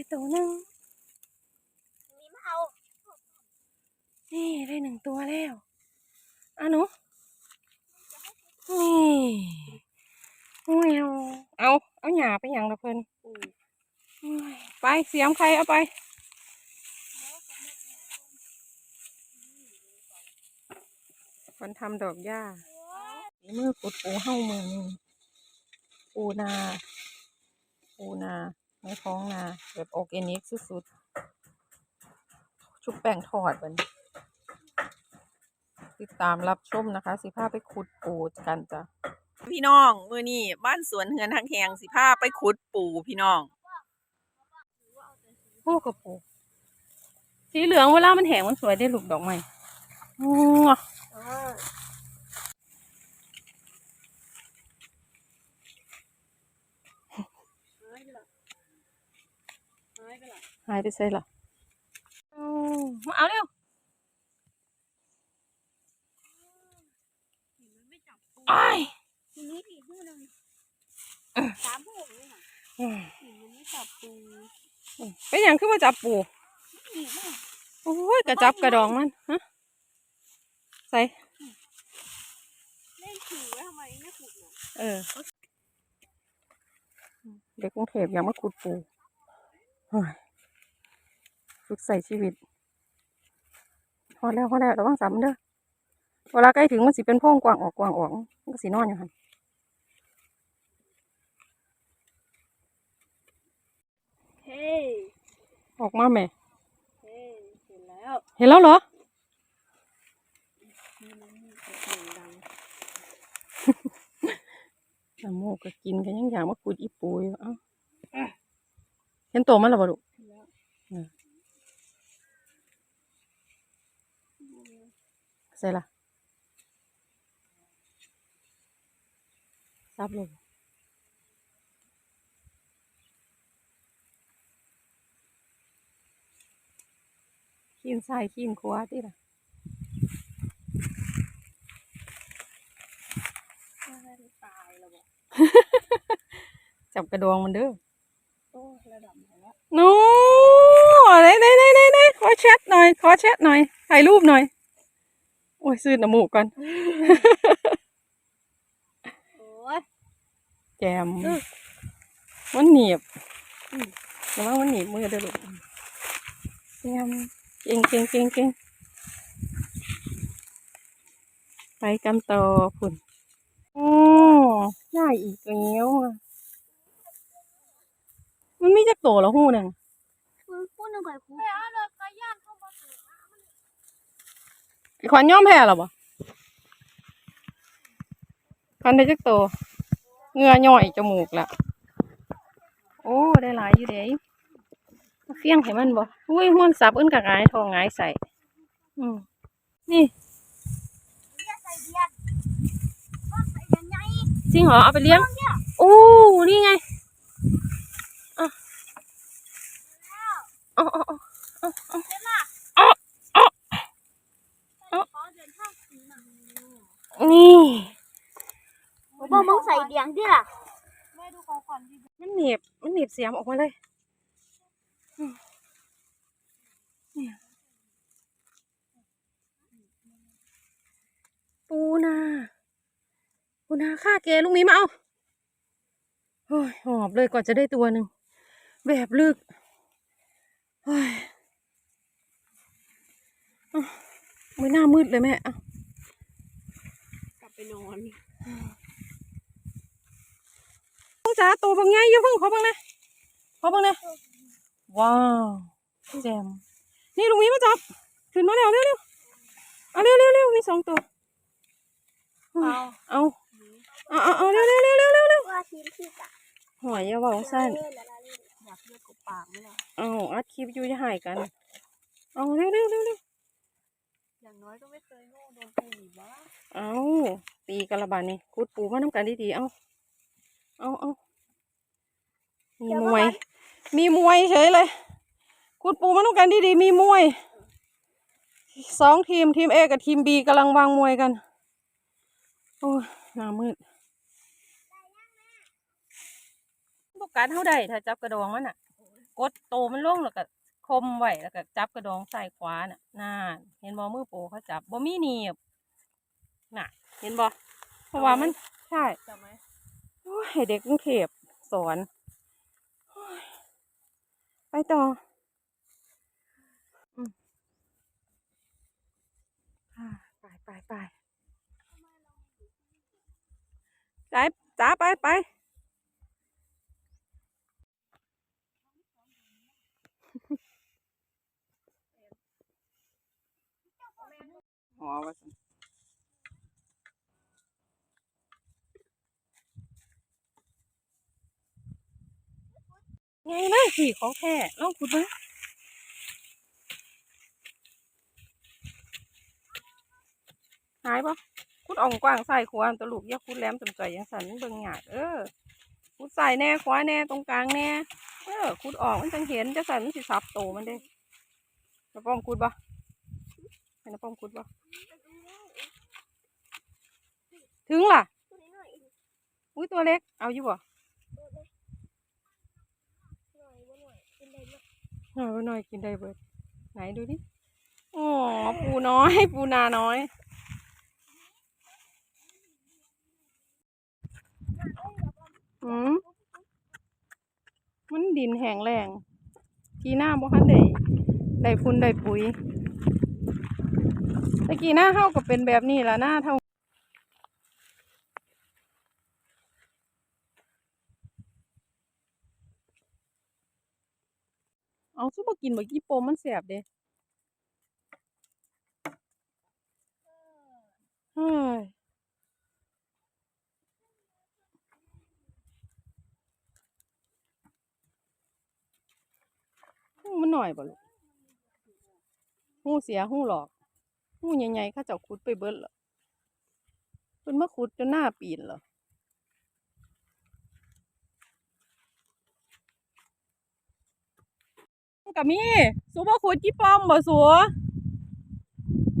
ได้ตัวหนึ่งมีมาเอา นี่ได้หนึ่งตัวแล้วอะหนูนี่แมวเอาเอาหยาไปอย่างละเพิ่นโอ้ยไปเสียมใครเอาไปคนทำดอกหญ้ามือกุดปูเฮ้ามือปูนา ปูนา ในท้องนาแบบออร์แกนิกสุดๆ ชุบแป้งทอดมันติดตามรับชมนะคะ สิพาไปขุดปูกันจ้ะพี่น้องมือนี่บ้านสวนเฮือนทางแหงสิพาไปขุดปูพี่น้องโอ้กับปูสีเหลืองเวลามันแห้งมันสวยได้ลูกดอกไม้โอ้ ไปใส่ละเอามาเอาเร็วไอ้ายทีนี้ผีหูหนึ่งสามหูเลยค่ะอืมผีมันไม่จับปูไปหยังขึ้นมาจับปูผีมากโอ้ยกระจับกระดองมันฮะใส่เล่นผีไว้ทำไมไม่ขุดเนี่ยเออเด็กกรุงเทพอยากมาขุดปูเฮ้ย ฝึกใส่ชีวิต พอแล้วพอแล้วระวังสามเด้อเวลาใกล้ถึงมันสิเป็นโพ่งกว้างออกกว้างออกมันก็สินอนอยู่หันเฮ้ออกมาแม่เฮ้เห็นแล้ว เห็นแล้วเหรอนี่มันมีเสียงดังน้ำมูกก็กินกันยังอยากมาขุดอีปูอยู่เอ้าเห็นตัวมันหรอบ่ลูก แล้ว ใส่ละซับลงขี้นใส่ขี้นขวาติล่ะน่าจะตายแล้วบอกจับกระดองมันเด้อโอ้ระดับไหนแล้วโน้ไหนไหนไหนไหนไหนขอแชทหน่อย ขอแชทหน่อย ถ่ายรูปหน่อย โอ้ยซื้อน้ำมูกก่อนโอ้ยแจมมันหนีบระวังมันหนีบมือเด้อลูกแจมเก่งเก่งเก่งเก่งไปกันต่อพุ่นโอ้ได้อีกแล้วอะมันมีจักโตแล้วหูหนึ่งคุณพูดหนึ่งก่อนคุณไปเอาเลยกระย่านเข้ามาถึง ไอ้ ขวัญย่อมแพ้หรอบ่ขวัญได้จักโตเงือย่อยจมูกละโอ้ได้หลายอยู่เด้เฟี้ยงให้มันบ่อุ้ยห้วนสับอึ้นกะงายทองงายใส่ อืมนี่จริงเหรอเอาไปเลี้ยงโอ้นี่ไงอะเออาเอา เจ๊ล่ะ อ๋ออ๋อ ขอเดินทางสีหนัง นี่บอกมึงใส่เดียงดิล่ะแม่ดูของขวัญดิมันหนีบมันหนีบเสียมออกมาเลยอืมเนี่ยปูนาปูนาฆ่าเกลุงหมีมาเอาโอ้ยหอบเลยกว่าจะได้ตัวหนึ่งแบบลึกโอ้ยอะไม่น่ามืดเลยแม่อะกลับไป นอนต้องจ๋าตัวบางไงอย่าเพิ่งขอบ้างนะขอบ้างนะว้าวแจมนี่ลุงหมีมาจับขึ้นมาเร็วเร็วเร็วเอาเร็วเร็วเร็วมีสองตัวเอาเอาเอาเอาเอาเร็วเร็วเร็วเร็วเร็วเร็วว่าทีมที่จะหอยอย่าบอกสั้นเล่นแล้วเล่นอยากเลือกกบปากไหมล่ะเอาอัดคลิปอยู่จะหายกัน เอาเร็วเร็วเร็วเร็วอย่างน้อยก็ไม่เคยโง่โดนปูหนีบ้า เอาตีกระบาดนี่คูดปูมาทำกันดีๆเอาเอาเอามีมวย มีมวยเฉยเลยคูดปูมาทำกันดีๆมีมวยสองทีมทีมเอกับทีมบีกำลังวางมวยกัน โอ้ยหน้ามืดบกการเท่าใดถ้าจับกระดองมันอะ กดโตมันลงแล้วก็คมไวแล้วก็จับกระดองใส่ขวาน่ะน่าเห็นบ่มือโปเขาจับบ่มีหนีบ น่ะ เห็นบ่เพราะว่ามันใช่จำไหมโอ้ยให้เด็กกรุงเทพสอนโอ้ยไปต่ออืมอ่าไปไปไปไปจ้าไปไปหอว่าซั่ ไงนะสีของแท้ลองขุดเบ้งหายปะขุดอ่องกว้างใส่ขวามตะลูกย่าขุดแหลมจนใจยังสันเบิ่งหยาดเออขุดใส่แน่ขวาแน่ตรงกลางแน่เออขุดออกมันจังเห็นจะส่มันสิซับโตมันเด้น้าป้อมขุดปะให้น้าป้อมขุดปะถึงล่ะ อุ้ยตัวเล็ก เอาอยู่บ่ หน่อยว่าน่อยกินได้เบิด ไหนดูดิอ๋อปูน้อย ปูนาน้อย อืมมันดินแห้งแรงกีหน้าบ่คันได้ได้พุ่นได้ปุ๋ยต่กีหน้าเฮาก็เป็นแบบนี้ละหน้าเท่าเอา ซุปบ่กินบ่กี่โปมมันแสบเด้เฮ้ยหูมันหน่อยบ่ลูกหูเสียหูหลอกหูใหญ่ๆข้าเจ้าขุดไปเบิดเหรอเพิ่นมาขุดจนหน้าปีนเหรอ กับมีสูบ่ขุดกี่ปอมบ่สัว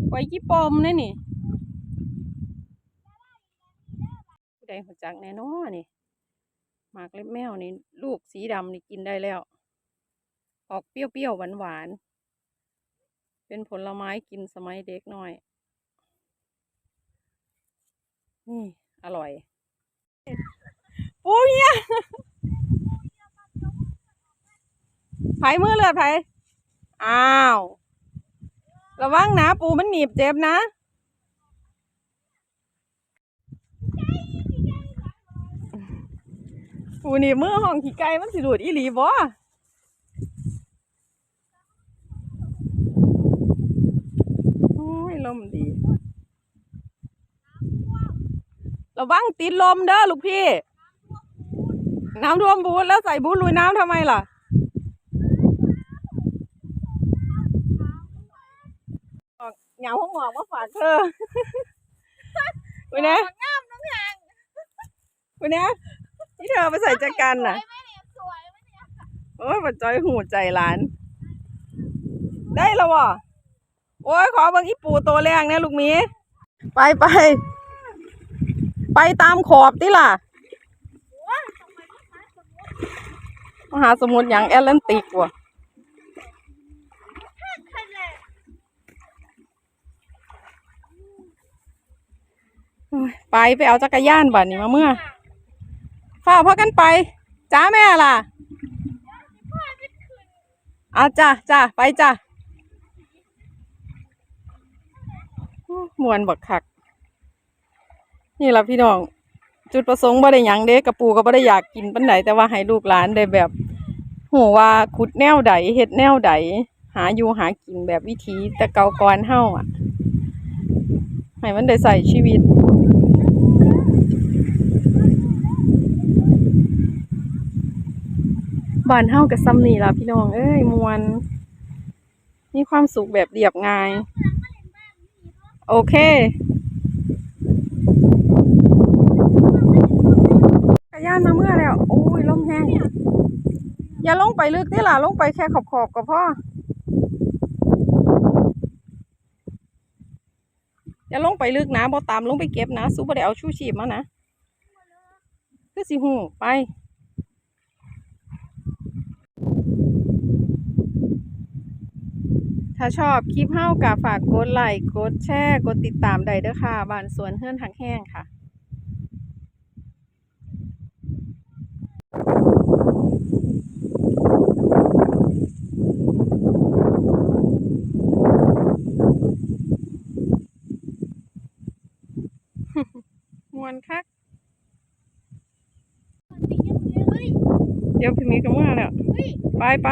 ไว้กี่ปอมแน่นี่ผู้ใดหัวจักแน่นอนนี่หมากเล็บแมวนี่ลูกสีดำนี่กินได้แล้ว ออกเปรี้ยวๆหวานๆเป็นผลไม้กินสมัยเด็กหน่อยนี่อร่อยปูเนี่ย ไผมือเลือดไผอ้าว ระวังนะ ปูมันหนีบเจ็บนะ ปูหนีบมือห้องขี้ไก่มันสิดูดอีหลีบ่โอ้ยลมดี ระวังติดลมเด้อลูกพี่ น้ำท่วมบูธแล้วใส่บูธลุยน้ำทำไมล่ะ ออก เหงาห้องหมอกมาฝากเธอไปนะไปนะที่เธอเอาไปใส่แจกันน่ะสวยไหมเนี่ยโอ้ยปัจจอยหูใจหลาน ได้แล้ววะโอ้ยขอเบิ่งอีปูตัวแรงเนี่ยลูกหมี ไปไป ไปตามขอบติล่ะ มหาสมุทรอย่างแอตแลนติกว่ะโอ้ย ไปไปเอาจักรยานบัดนี้มาเมื่อฝ้าวพากันไปจ้าแม่ล่ะอาจ้ะจ้ะไปจ้ะมวนบักคัก นี่ล่ะพี่น้อง จุดประสงค์บ่ได้หยังเด้กระปูก็บ่ได้อยากกินปานใดแต่ว่าให้ลูกหลานได้แบบหูว่าขุดแนวใดเฮ็ดแนวใดหาอยู่หากินแบบวิธีแต่เก่าก่อนเฮาอะ ให้มันได้ใส่ชีวิต บ้านเฮากับซ้ำนี่ล่ะพี่น้อง เอ้ยมวน มีความสุขแบบเรียบง่าย โอเคกระยานมาเมื่อแล้ว โอ้ยลมแห้ง อย่าลงไปลึกนี่ล่ะ ลงไปแค่ขอบขอบๆก็พอ อย่าลงไปลึกนะบอตามลงไปเก็บนะซูบได้เอาชูชีพมานะคือสิหูไป ถ้าชอบคลิปเฮ้ากัฝากกดไลค์กดแชร์ กดติดตามได้เด้อค่ะบ้านสวนเฮือนทางแห้งค่ะ ไปไป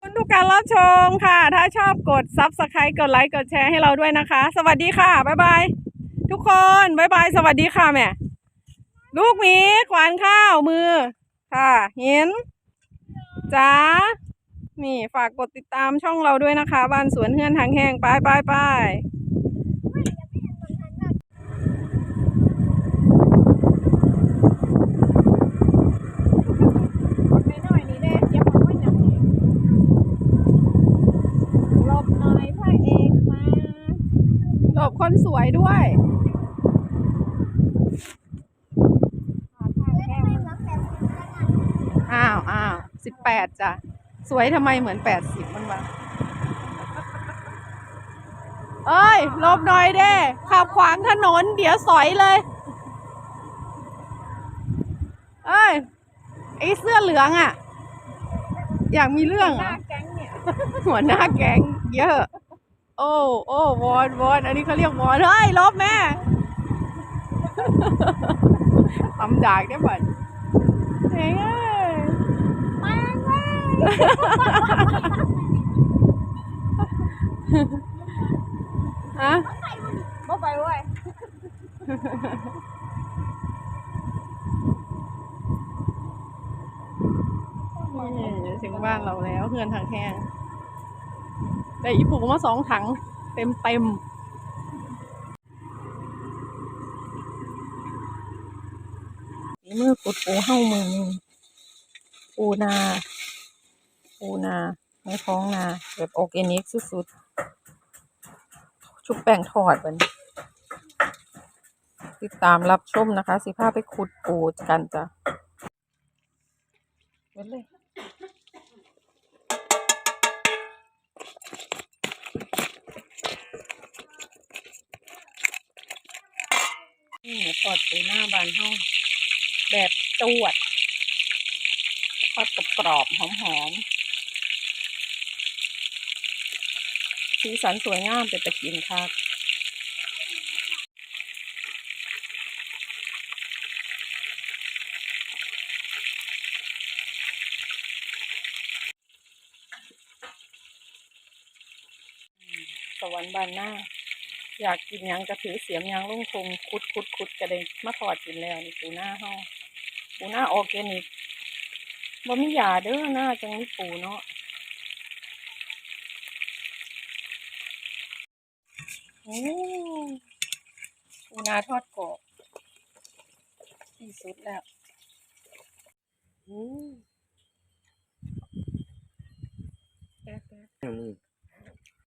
คุณทุกการรับชมค่ะ ถ้าชอบกด subscribe กดไลค์กดแชร์ให้เราด้วยนะคะ สวัสดีค่ะ บ๊ายบาย ทุกคนบ๊ายบาย สวัสดีค่ะแม่ ลูกหมีขวานข้าวมือ ค่ะ เห็นจ้านี่ฝากกดติดตามช่องเราด้วยนะคะ บ้านสวนเฮือนทางแห้งไปไปไป ไม่น้อยนี่แน่เดี๋ยวมันไม่หนักนี่หลบหน่อยพระเอกมา หลบ คนสวยด้วยอ้าวอ้าวสิบแปดจ้ะ สวยทำไมเหมือนแปดสิบมันวะเอ้ยหลบหน่อยเด้ขับขวางถนน เดี๋ยวสอยเลย เอ้ยไอเสื้อเหลืองอะ อยากมีเรื่องเหรอแก๊งเนี่ยหัวหน้าแก๊งเยอะ โอ้โอ้วอนวอนอันนี้เขาเรียกวอนเฮ้ยลบแม่ตำดากได้บ่นเฮ้ยเอ้ยมาเว้ยฮะบ่ไปเว้ยนี่ถึงบ้านเราแล้วเพื่อนทางแห้ง แต่อีปูมาสองถังเต็มเต็มนี่มือกุดปูเฮ้ามือนี่ปูนา ปูนาในท้องนา แบบออร์แกนิกสุดๆ ชุบแป้งทอดมันติดตามรับชมนะคะ สิพาพไปขุดปูกันจ้ะเว้นเลย นี่ทอ ดปูหน้าบานเฮาแบบจวดทอดกรอบหอมๆสีสันสวยงามเป็นตะกินครับสวรรค์บานหน้า อยากกินยังกระถือเสียมยังลุ่งคงคุดคุดคุดกระเด็นมาทอดกินแล้วนี่ปูหน้าเฮาปูหน้าออร์แกนิกบ่มียาเด้อหน้าจังมีปูเนาะโอ้ปูนาทอดกรอบที่สุดแล้วอืมแป๊บ